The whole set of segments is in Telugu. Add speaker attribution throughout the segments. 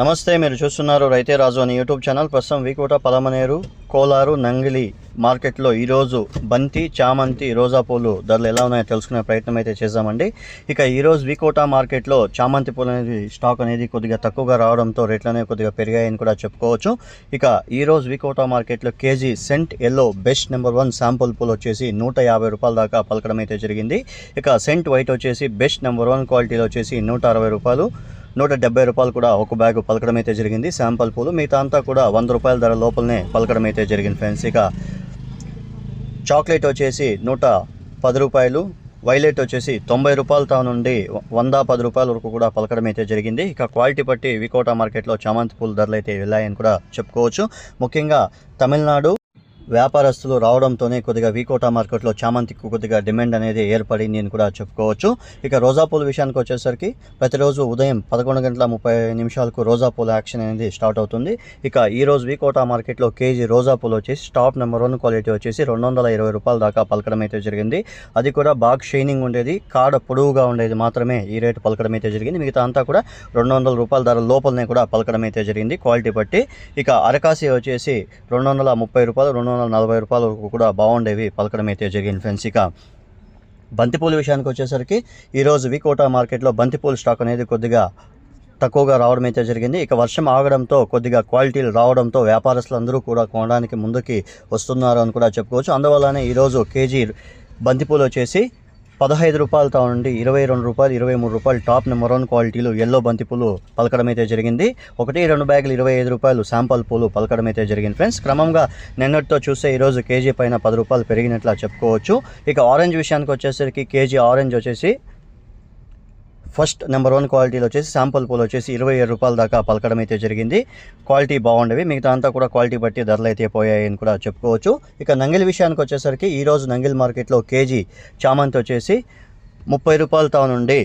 Speaker 1: నమస్తే మీరు చూస్తున్నారు రైతే రాజు అని యూట్యూబ్ ఛానల్. ప్రస్తుతం వీకోట పలమనేరు కోలారు నంగిలి మార్కెట్లో ఈరోజు బంతి చామంతి రోజా పూలు ధరలు ఎలా ఉన్నాయో తెలుసుకునే ప్రయత్నం అయితే చేద్దామండి. ఇక ఈరోజు వీకోట మార్కెట్లో చామంతి పూలు అనేది స్టాక్ అనేది కొద్దిగా తక్కువగా రావడంతో రేట్లు అనేవి కొద్దిగా పెరిగాయని కూడా చెప్పుకోవచ్చు. ఇక ఈరోజు వీకోట మార్కెట్లో KG scent yellow best number one sample పూలు వచ్చేసి నూట యాభై రూపాయల దాకా పలకడం అయితే జరిగింది. ఇక సెంట్ వైట్ వచ్చేసి బెస్ట్ నెంబర్ వన్ క్వాలిటీలో వచ్చేసి నూట అరవై రూపాయలు. నూట డెబ్బై రూపాయలు కూడా ఒక బ్యాగ్ పలకడం అయితే జరిగింది. శాంపల్ పూలు మిగతా అంతా కూడా వంద రూపాయల ధర లోపలనే పలకడం అయితే జరిగింది ఫ్రెండ్స్. ఇక చాక్లెట్ వచ్చేసి నూట పది రూపాయలు వైలెట్ వచ్చేసి తొంభై రూపాయలతో నుండి వంద పది రూపాయల వరకు కూడా పలకడం అయితే జరిగింది. ఇక క్వాలిటీ బట్టి వికోటా మార్కెట్లో చామంతి పూల ధరలు అయితే వెళ్ళాయని కూడా చెప్పుకోవచ్చు. ముఖ్యంగా తమిళనాడు వ్యాపారస్తులు రావడంతోనే కొద్దిగా వీకోటా మార్కెట్లో చామంతికి కొద్దిగా డిమాండ్ అనేది ఏర్పడింది అని కూడా చెప్పుకోవచ్చు. ఇక రోజా పూల విషయానికి వచ్చేసరికి ప్రతిరోజు ఉదయం పదకొండు గంటల ముప్పై నిమిషాలకు రోజా పూల యాక్షన్ అనేది స్టార్ట్ అవుతుంది. ఇక ఈరోజు వికోటా వీకోటా మార్కెట్లో కేజీ రోజా పూలు వచ్చేసి టాప్ నెంబర్ వన్ క్వాలిటీ వచ్చేసి రెండు వందల ఇరవై రూపాయల దాకా పలకడం అయితే జరిగింది. అది కూడా బాగా షైనింగ్ ఉండేది కాడ పొడవుగా ఉండేది మాత్రమే ఈ రేటు పలకడం అయితే జరిగింది. మిగతా అంతా కూడా రెండు వందల రూపాయల ధర లోపలనే కూడా పలకడం అయితే జరిగింది క్వాలిటీ బట్టి. ఇక అరకాసి వచ్చేసి రెండు వందల ముప్పై రూపాయలు రెండు వందల నలభై రూపాయల వరకు కూడా బాగుండేవి పలకడం అయితే జరిగింది ఫ్రెండ్స్. ఇక బంతిపూల విషయానికి వచ్చేసరికి ఈరోజు వికోటా మార్కెట్లో బంతిపూల స్టాక్ అనేది కొద్దిగా తక్కువగా రావడం అయితే జరిగింది. ఇక వర్షం ఆగడంతో కొద్దిగా క్వాలిటీలు రావడంతో వ్యాపారస్తులందరూ కూడా కొనడానికి ముందుకి వస్తున్నారు అని కూడా చెప్పుకోవచ్చు. అందువల్లనే ఈరోజు కేజీ బంతిపూలు వచ్చేసి పదహైదు రూపాయలతో నుండి ఇరవై రెండు రూపాయలు ఇరవై మూడు రూపాయలు టాప్ నెంబర్ వన్ క్వాలిటీలు ఎల్లో బంతిపూలు పలకడం అయితే జరిగింది. ఒకటి రెండు బ్యాగులు ఇరవై ఐదు రూపాయలు శాంపల్ పూలు పలకడం అయితే జరిగింది. ఫ్రెండ్స్ క్రమంగా నిన్నటితో చూస్తే ఈరోజు కేజీ పైన పది రూపాయలు పెరిగినట్లా చెప్పుకోవచ్చు. ఇక ఆరెంజ్ విషయానికి వచ్చేసరికి కేజీ ఆరెంజ్ వచ్చేసి ఫస్ట్ నెంబర్ వన్ క్వాలిటీలో వచ్చేసి శాంపుల్ పూలు వచ్చేసి ఇరవై ఏడు రూపాయల దాకా పలకడం అయితే జరిగింది. క్వాలిటీ బాగుండేవి. మిగతా అంతా కూడా క్వాలిటీ బట్టి ధరలు అయితే పోయాయి అని కూడా చెప్పుకోవచ్చు. ఇక నంగిల్ విషయానికి వచ్చేసరికి ఈరోజు నంగిల్ మార్కెట్లో కేజీ చామంతి వచ్చేసి ముప్పై రూపాయలతో నుండి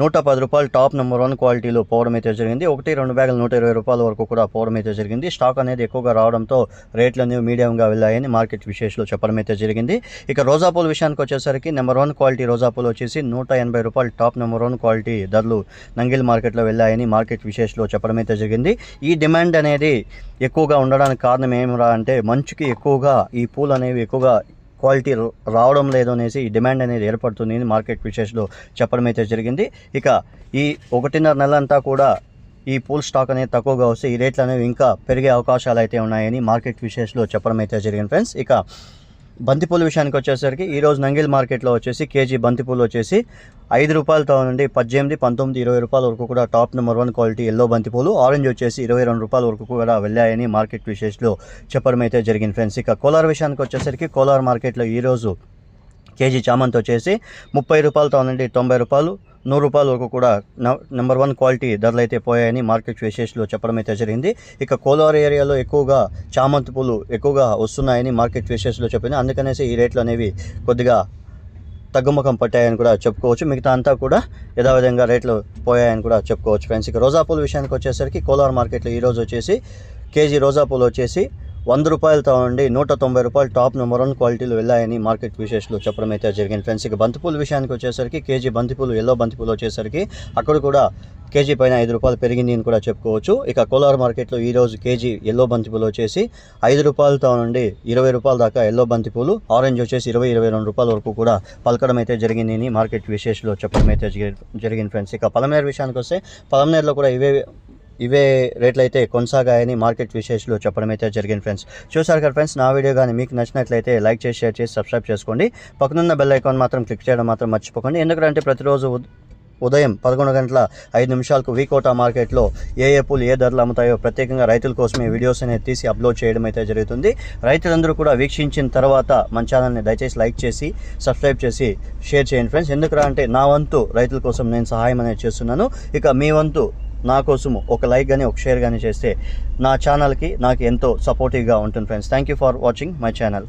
Speaker 1: నూట పది రూపాయలు టాప్ నెంబర్ వన్ క్వాలిటీలో పోవడం అయితే జరిగింది. ఒకటి రెండు బ్యాగులు నూట ఇరవై రూపాయల వరకు కూడా పోవడం అయితే జరిగింది. స్టాక్ అనేది ఎక్కువగా రావడంతో రేట్లు అనేవి మీడియంగా వెళ్ళాయని మార్కెట్ విశేషాలు చెప్పడం అయితే జరిగింది. ఇక రోజా పూల విషయానికి వచ్చేసరికి నెంబర్ వన్ క్వాలిటీ రోజా పూలు వచ్చేసి నూట ఎనభై రూపాయలు టాప్ నెంబర్ వన్ క్వాలిటీ ధరలు నంగిల్ మార్కెట్లో వెళ్ళాయని మార్కెట్ విశేషాలు చెప్పడం అయితే జరిగింది. ఈ డిమాండ్ అనేది ఎక్కువగా ఉండడానికి కారణం ఏమిరా అంటే మంచుకి ఎక్కువగా ఈ పూలు అనేవి ఎక్కువగా క్వాలిటీ రావడం లేదు అనేసి ఈ డిమాండ్ అనేది ఏర్పడుతుంది మార్కెట్ విశేషాలు చెప్పడం అయితే జరిగింది. ఇక ఈ ఒకటిన్నర నెల అంతా కూడా ఈ పూల్ స్టాక్ అనేది తక్కువగా వస్తే ఈ రేట్లు అనేవి ఇంకా పెరిగే అవకాశాలు అయితే ఉన్నాయని మార్కెట్ విశేషాలు చెప్పడం అయితే జరిగింది ఫ్రెండ్స్. ఇక బంతిపూల విషయానికి వచ్చేసరికి ఈరోజు నంగిల్ మార్కెట్లో వచ్చేసి కేజీ బంతిపూలు వచ్చేసి ఐదు రూపాయలతో నుండి పద్దెనిమిది పంతొమ్మిది ఇరవై రూపాయల వరకు కూడా top number one quality yellow బంతిపూలు. ఆరెంజ్ వచ్చేసి ఇరవై రెండు రూపాయల వరకు కూడా వెళ్ళాయని మార్కెట్ విశేషాలు చెప్పడం అయితే జరిగింది ఫ్రెండ్స్. ఇక కోలార్ విషయానికి వచ్చేసరికి కోలార్ మార్కెట్లో ఈరోజు కేజీ చామంతి వచ్చేసి ముప్పై రూపాయలతో నుండి తొంభై రూపాయలు నూరు రూపాయల వరకు కూడా నెంబర్ వన్ క్వాలిటీ ధరలు అయితే పోయాయని మార్కెట్ విశేషాలు చెప్పడం అయితే జరిగింది. ఇక కోలార్ ఏరియాలో ఎక్కువగా చామంతి పూలు ఎక్కువగా వస్తున్నాయని మార్కెట్ విశేషాలు చెప్పింది అందుకనేసి ఈ రేట్లు అనేవి కొద్దిగా తగ్గుముఖం పట్టాయని కూడా చెప్పుకోవచ్చు. మిగతా అంతా కూడా యథావిధంగా రేట్లు పోయాయని కూడా చెప్పుకోవచ్చు ఫ్రెండ్స్. ఇక రోజా పూల విషయానికి వచ్చేసరికి కోలార్ మార్కెట్లో ఈరోజు వచ్చేసి కేజీ రోజా పూలు వచ్చేసి వంద రూపాయలతో నుండి నూట తొంభై రూపాయలు టాప్ నెంబర్ వన్ క్వాలిటీలు వెళ్ళాయని మార్కెట్ విశేషాలు చెప్పడం అయితే జరిగింది. ఫ్రెండ్స్ ఇక బంతిపూల విషయానికి వచ్చేసరికి కేజీ బంతిపూలు ఎల్లో బంతిపూలు వచ్చేసరికి అక్కడ కూడా కేజీ పైన ఐదు రూపాయలు పెరిగింది అని కూడా చెప్పుకోవచ్చు. ఇక కోలార్ మార్కెట్లో ఈరోజు కేజీ ఎల్లో బంతిపూలు వచ్చేసి ఐదు రూపాయలతో నుండి ఇరవై రూపాయల దాకా ఎల్లో బంతిపూలు ఆరెంజ్ వచ్చేసి ఇరవై ఇరవై రెండు రూపాయల వరకు కూడా పలకడం అయితే జరిగింది అని మార్కెట్ విశేషాలు చెప్పడం అయితే జరిగింది. ఫ్రెండ్స్ ఇక పలమనేరు విషయానికి వస్తే పలమనేర్లో కూడా ఇవే ఇవే రేట్లు అయితే కొనసాగాయని మార్కెట్ విశేషాలు చెప్పడం అయితే జరిగింది ఫ్రెండ్స్. చూసారు కదా ఫ్రెండ్స్ నా వీడియో కానీ మీకు నచ్చినట్లయితే లైక్ చేసి షేర్ చేసి సబ్స్క్రైబ్ చేసుకోండి. పక్కనున్న బెల్ ఐకాన్ మాత్రం క్లిక్ చేయడం మాత్రం మర్చిపోకండి. ఎందుకంటే ప్రతిరోజు ఉదయం పదకొండు గంటల ఐదు నిమిషాలకు వీకోటా మార్కెట్లో ఏ ఏ పూలు ఏ ధరలు అమ్ముతాయో ప్రత్యేకంగా రైతుల కోసమే వీడియోస్ అనేది తీసి అప్లోడ్ చేయడం అయితే జరుగుతుంది. రైతులందరూ కూడా వీక్షించిన తర్వాత మన ఛానల్ని దయచేసి లైక్ చేసి సబ్స్క్రైబ్ చేసి షేర్ చేయండి ఫ్రెండ్స్. ఎందుకురా అంటే నా వంతు రైతుల కోసం నేను సహాయం అనేది చేస్తున్నాను. ఇక మీ వంతు నా కోసము ఒక లైక్ కానీ ఒక షేర్ కానీ చేస్తే నా ఛానల్కి నాకు ఎంతో సపోర్టివ్గా ఉంటుంది friends thank you for watching my channel